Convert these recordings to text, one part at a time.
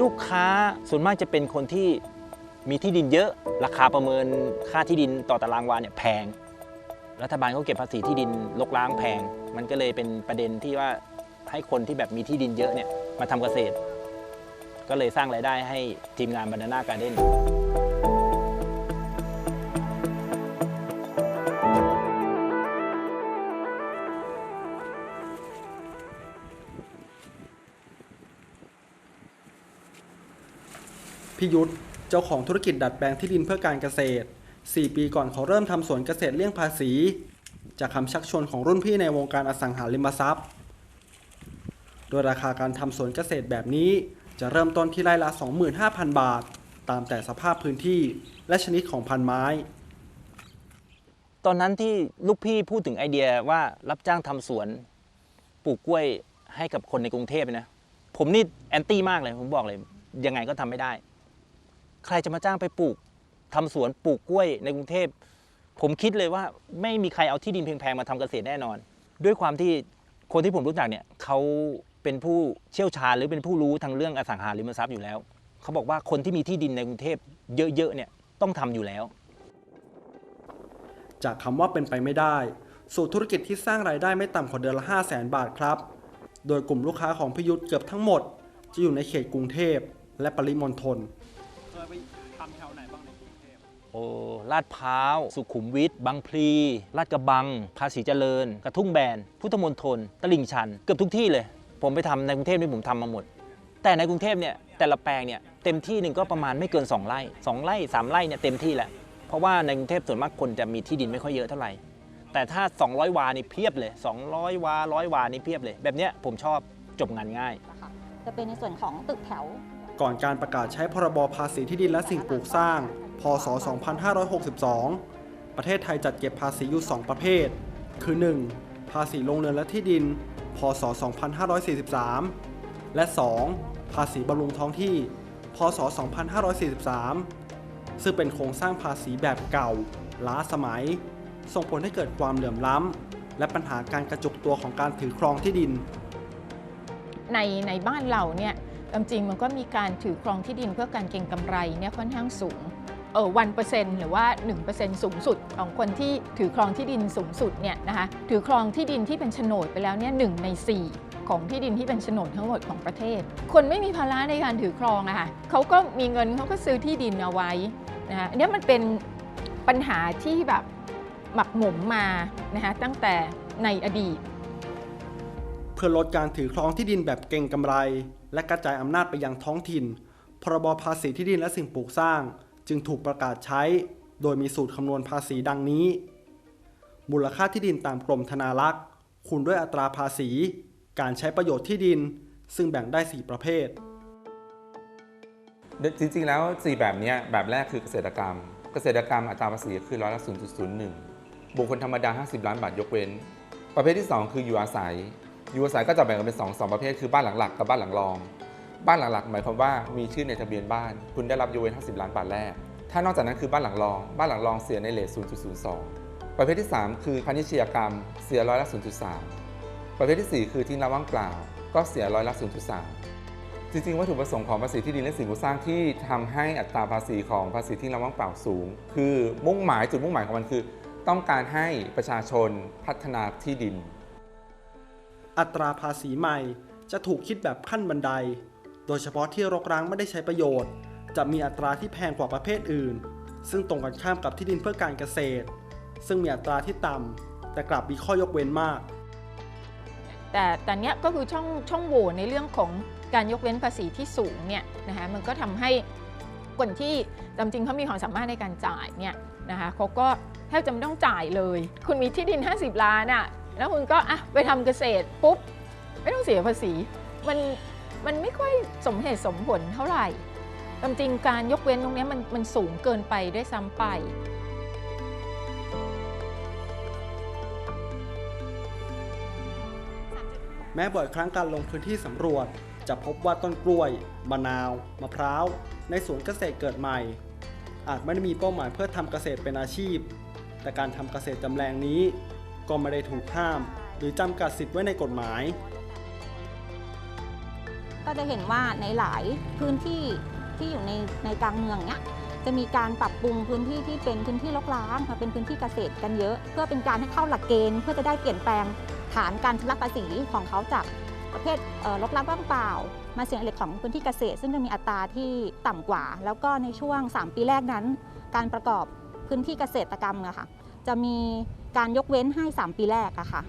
ลูกค้าส่วนมากจะเป็นคนที่มีที่ดินเยอะ ราคาประเมินค่าที่ดินต่อตารางวาเนี่ยแพง รัฐบาลเขาเก็บภาษีที่ดินลกล้างแพง มันก็เลยเป็นประเด็นที่ว่าให้คนที่แบบมีที่ดินเยอะเนี่ยมาทำเกษตร ก็เลยสร้างรายได้ให้ทีมงานบรรณาการเด้น พิยุทธเจ้าของธุรกิจดัดแปลงที่ดินเพื่อการเกษตร 4 ปีก่อนเขาเริ่มทำสวนเกษตรเลี่ยงภาษี จากคำชักชวนของรุ่นพี่ในวงการอสังหาริมทรัพย์ โดยราคาการทำสวนเกษตรแบบนี้ จะเริ่มต้นที่ไร่ละ 25,000 บาท ตามแต่สภาพพื้นที่และชนิดของพันไม้ ตอนนั้นที่ลูกพี่พูดถึงไอเดียว่ารับจ้างทำสวนปลูกกล้วยให้กับคนในกรุงเทพนะ ผมนี่แอนตี้มากเลยผมบอกเลย ยังไงก็ทำไม่ได้ ใครจะมาจ้างไปปลูกทำสวนปลูกกล้วยในกรุงเทพ ผมคิดเลยว่าไม่มีใครเอาที่ดินแพงๆมาทำเกษตรแน่นอน ด้วยความที่คนที่ผมรู้จักเนี่ยเขาเป็นผู้เชี่ยวชาญหรือเป็นผู้รู้ทางเรื่องอสังหาริมทรัพย์อยู่แล้ว เขาบอกว่าคนที่มีที่ดินในกรุงเทพเยอะๆเนี่ยต้องทำอยู่แล้ว จากคำว่าเป็นไปไม่ได้ สู่ธุรกิจที่สร้างรายได้ไม่ต่ำกว่าเดือนละ 5 0 0แสนบาทครับ โดยกลุ่มลูกค้าของพยุทธเกือบทั้งหมด จะอยู่ในเขตกรุงเทพและปริมณฑล ไปทำแถวไหนบ้างในกรุงเทพโอ้ลาดพร้าว สุขุมวิทบางพลี ลาดกระบัง ภาษีเจริญ กระทุ่งแบน พุทธมณฑลตลิ่งชัน เกือบทุกที่เลย ผมไปทำในกรุงเทพนี่ผมทำมาหมด แต่ในกรุงเทพเนี่ยแต่ละแปลงเนี่ยเต็มที่หนึ่งก็ประมาณไม่เกิน 2 ไร่ 2 ไร่ 3 ไร่เนี่ยเต็มที่แหละ เพราะว่าในกรุงเทพส่วนมากคนจะมีที่ดินไม่ค่อยเยอะเท่าไหร่ แต่ถ้า 200 วานี่เพียบเลย 200 วา100วานี่เพียบเลย แบบเนี้ยผมชอบจบงานง่ายนะคะจะเป็นในส่วนของตึกแถว ก่อนการประกาศใช้พรบภาษีที่ดินและสิ่งปลูกสร้าง พศ 2562 ประเทศไทยจัดเก็บภาษีอยู่ 2 ประเภท คือ 1. ภาษีลงเรือนและที่ดิน พศ 2543 และ 2. ภาษีบำรุงท้องที่ พศ 2543 ซึ่งเป็นโครงสร้างภาษีแบบเก่า ล้าสมัย ส่งผลให้เกิดความเหลื่อมล้ำ และปัญหาการกระจุกตัวของการถือครองที่ดิน ในในบ้านเราเนี่ยตามจริงมันก็มีการถือครองที่ดินเพื่อการเก็งกำไรเนี่ยค่อนข้างสูงเออวันเปอร์เซ็นต์หรือว่า 1%สูงสุดของคนที่ถือครองที่ดินสูงสุดเนี่ยนะคะถือครองที่ดินที่เป็นโฉนดไปแล้วเนี่ยหใน 4 ของที่ดินที่เป็นโฉนดทั้งหมดของประเทศ คนไม่มีภาระในการถือครองอะค่ะเขาก็มีเงินเขาก็ซื้อที่ดินเอาไว้นะคะอันเนี้ยมันเป็นปัญหาที่แบบหมักหมมมานะคะตั้งแต่ในอดีต พื่อลดการถือครองที่ดินแบบเก่งกำไร และกระจายอำนาจไปยังท้องถิ่น พรบภาษีที่ดินและสิ่งปลูกสร้าง จึงถูกประกาศใช้ โดยมีสูตรคำนวณภาษีดังนี้ มูลค่าที่ดินตามกรมธนารักษ์คูณด้วยอัตราภาษี การใช้ประโยชน์ที่ดิน ซึ่งแบ่งได้ 4 ประเภท จริงๆ แล้ว 4 แบบนี้แบบแรกคือเกษตรกรรม เกษตรกรรมอัตราภาษีคือร้อยละ0.01 บุคคลธรรมดา 50 ล้านบาทยกเว้น ประเภทที่ 2 คืออยู่อาศัย อยู่อาศัยก็จะแบ่งกันเป็น2 2ประเภทคือบ้านหลังหลักกับบ้านหลังรอง บ้านหลังหลักหมายความว่ามีชื่อในทะเบียนบ้าน คุณได้รับยกเว้น50ล้านบาทแรก ถ้านอกจากนั้นคือบ้านหลังรอง บ้านหลังรองเสียในเลท0.02 ประเภทที่ 3 คือพาณิชยกรรมเสียร้อยละ0.3 ประเภทที่ 4 คือทิ้งร้างว่างเปล่า ก็เสียร้อยละ0.3จริงๆ วัตถุประสงค์ของภาษีที่ดินและสิ่งปลูกสร้างที่ทำให้อัตราภาษีของภาษีที่เราว่างเปล่าสูง คือมุ่งหมายจุดมุ่งหมายของมันคือ ต้องการให้ประชาชนพัฒนาที่ดิน อัตราภาษีใหม่ จะถูกคิดแบบขั้นบันได โดยเฉพาะที่รกร้างไม่ได้ใช้ประโยชน์ จะมีอัตราที่แพงกว่าประเภทอื่น ซึ่งตรงกันข้ามกับที่ดินเพื่อการเกษตร ซึ่งมีอัตราที่ต่ำแต่กลับมีข้อยกเว้นมาก แต่แต่เนี้ยก็คือช่องช่องโหว่ในเรื่องของการยกเว้นภาษีที่สูงเนี่ยนะคะมันก็ทำให้คนที่จำจริงเขามีความสามารถในการจ่ายเนี่ยนะคะเขาก็แทบจะไม่ต้องจ่ายเลย คุณมีที่ดิน 50 ล้านอะ่ะ แล้วคุณก็อะไปทำเกษตรปุ๊บ ไม่ต้องเสียภาษี มันมันไม่ค่อยสมเหตุสมผลเท่าไหร่จำจริงการยกเว้นตรงเนี้ยมันมันสูงเกินไปด้วยซ้ำไป แม้บ่อยครั้งการลงพื้นที่สำรวจ จะพบว่าต้นกล้วย มะนาว มะพร้าว ในสวนเกษตรเกิดใหม่ อาจไม่ได้มีเป้าหมายเพื่อทำเกษตรเป็นอาชีพ แต่การทำเกษตรจำแรงนี้ ก็ไม่ได้ถูกห้าม หรือจำกัดสิทธิ์ไว้ในกฎหมาย ก็จะเห็นว่าในหลายพื้นที่ที่อยู่ในในกลางเมืองเนี้ยจะมีการปรับปรุงพื้นที่ที่เป็นพื้นที่รกร้างมาเป็นพื้นที่เกษตรกันเยอะ เพื่อเป็นการให้เข้าหลักเกณฑ์เพื่อจะได้เปลี่ยนแปลงฐานการชำระภาษีของเขาจากประเภทเอ่อรกร้างว่างเปล่า มาเสียงเหล็กของพื้นที่เกษตร ซึ่งจะมีอัตราที่ต่ำกว่า แล้วก็ในช่วง 3 ปีแรกนั้น การประกอบพื้นที่เกษตรกรรมอะค่ะ จะมีการยกเว้นให้ 3 ปีแรกอะค่ะ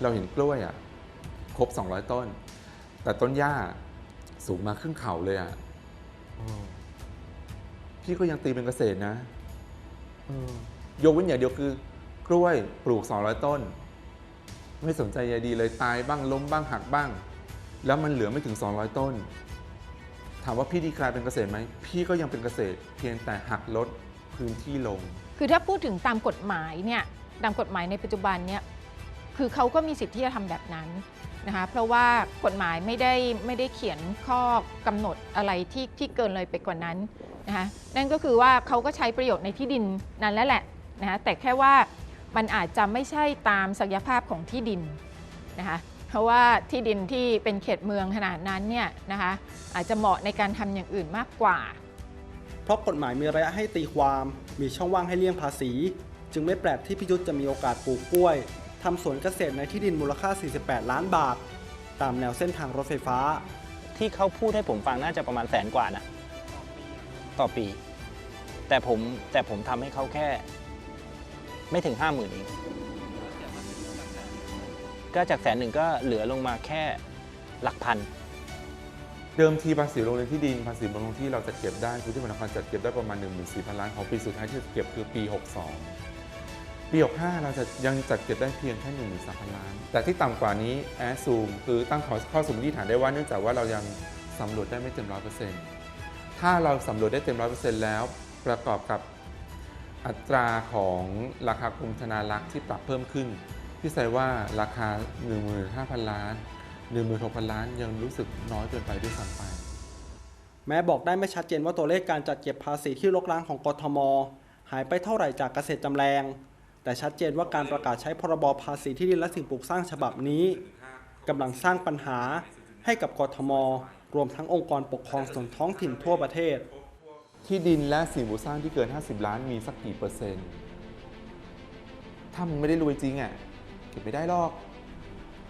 เราเห็นกล้วยอะครบ 200 ต้น แต่ต้นหญ้าสูงมาครึ่งเข่าเลยอะเออพี่ก็ยังตีเป็นเกษตรนะเออยกเว้นอย่างเดียวคือกล้วยปลูก 200 ต้น ไม่สนใจใยดีเลยตายบ้างล้มบ้างหักบ้าง แล้วมันเหลือไม่ถึง 200 ต้น ถามว่าพี่ดีกลายเป็นเกษตรไหม พี่ก็ยังเป็นเกษตร เพียงแต่หักลดพื้นที่ลง คือถ้าพูดถึงตามกฎหมายเนี่ยตามกฎหมายในปัจจุบันเนี่ยคือเขาก็มีสิทธิ์ที่จะทำแบบนั้นนะคะเพราะว่ากฎหมายไม่ได้ไม่ได้เขียนข้อกำหนดอะไรที่ที่เกินเลยไปกว่านั้นนะคะนั่นก็คือว่าเขาก็ใช้ประโยชน์ในที่ดินนั้นแล้วแหละนะคะแต่แค่ว่ามันอาจจะไม่ใช่ตามศักยภาพของที่ดินนะคะเพราะว่าที่ดินที่เป็นเขตเมืองขนาดนั้นเนี่ยนะคะอาจจะเหมาะในการทำอย่างอื่นมากกว่า เพราะกฎหมายมีระยะให้ตีความ มีช่องว่างให้เลี่ยงภาษี จึงไม่แปลกที่พิยุทธจะมีโอกาสปลูกกล้วยทำสวนเกษตรในที่ดินมูลค่า 48 ล้านบาท ตามแนวเส้นทางรถไฟฟ้า ที่เขาพูดให้ผมฟังน่าจะประมาณแสนกว่านะต่อปี แต่ผมแต่ผมทำให้เขาแค่ ไม่ถึงห้าหมื่นเองก็จากแสนหนึ่งก็เหลือลงมาแค่หลักพัน เดิมทีภาษีโรงเรียนที่ดินภาษีบำรุงที่เราจะเก็บได้คือที่ธนาคารจัดเก็บได้ประมาณ 1 4 0 0 0 ล้านของปีสุดท้ายที่เก็บคือปี 62 ปี 65 เราจะยังจัดเก็บได้เพียงแค่1 3 0 0 0 ล้าน แต่ที่ต่ำกว่านี้แอสซูมคือตั้งข้อสมมติฐานได้ว่าเนื่องจากว่าเรายังสำรวจได้ไม่เต็มร้อยเปอร์เซ็นต์ถ้าเราสำรวจได้เต็มร้อยเปอร์เซ็นต์แล้ว ประกอบกับอัตราของราคากรมธนารักษ์ที่ปรับเพิ่มขึ้นพี่ใส่ว่าราคา 15,000 ล้าน 16,000ล้านยังรู้สึกน้อยเกินไปด้วยซ้ำไป แม้บอกได้ไม่ชัดเจนว่าตัวเลขการจัดเก็บภาษีที่รกร้างของกทม หายไปเท่าไหร่จากเกษตรจำแรง แต่ชัดเจนว่าการประกาศใช้พรบภาษีที่ดินและสิ่งปลูกสร้างฉบับนี้กำลังสร้างปัญหาให้กับกทม รวมทั้งองค์กรปกครองส่วนท้องถิ่นทั่วประเทศ ที่ดินและสิ่งปลูกสร้างที่เกิน 50 ล้านมีสักกี่เปอร์เซ็นต์ ถ้ามึงไม่ได้รวยจริงอะเก็บไม่ได้หรอก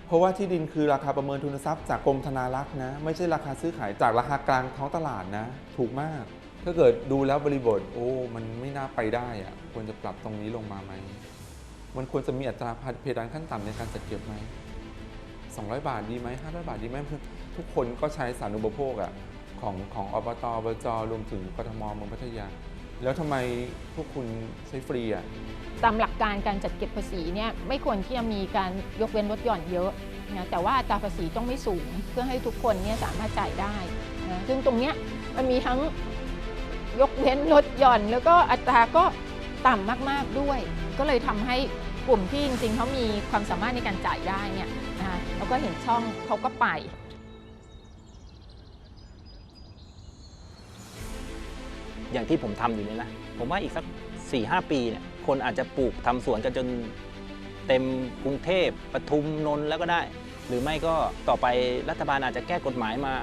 เพราะว่าที่ดินคือราคาประเมินทุนทรัพย์จากกรมธนารักษ์นะ ไม่ใช่ราคาซื้อขายจากราคากลางท้องตลาดนะ ถูกมาก ถ้าเกิดดูแล้วบริบท โอ้ มันไม่น่าไปได้อะควรจะปรับตรงนี้ลงมาไหม มันควรจะมีอัตราเพดานขั้นต่ำในการจัดเก็บไหม 200 บาทดีไหม500 บาทดีไหมทุกคนก็ใช้สารุปโภคอะของของอบตอบจรวมถึงกทมเมืองพัทยา แล้วทำไมพวกคุณใช้ฟรีอะ ตามหลักการการจัดเก็บภาษีเนี่ยไม่ควรที่จะมีการยกเว้นลดหย่อนเยอะนะแต่ว่าอัตราภาษีต้องไม่สูง เพื่อให้ทุกคนเนี่ยสามารถจ่ายได้นะซึ่งตรงเนี้ยมันมีทั้งยกเว้นลดหย่อน แล้วก็อัตราก็ต่ำมากๆด้วย ก็เลยทำให้กลุ่มที่จริงๆเขามีความสามารถในการจ่ายได้เนี่ยนะคะแล้วก็เห็นช่องเขาก็ไป อย่างที่ผมทำอยู่เนี่ยนะ ผมว่าอีกสัก4ี่หปีเนี่ยคนอาจจะปลูกทำสวนกันจนเต็มกรุงเทพปทุมนนท์แล้วก็ได้ หรือไม่ก็ต่อไปรัฐบาลอาจจะแก้กฎหมายมา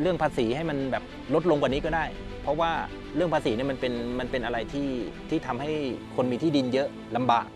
เรื่องภาษีให้มันแบบลดลงกว่านี้ก็ได้ เพราะว่าเรื่องภาษีเนี่ยมันเป็นมันเป็นอะไรที่ที่ทำให้คนมีที่ดินเยอะลำบาก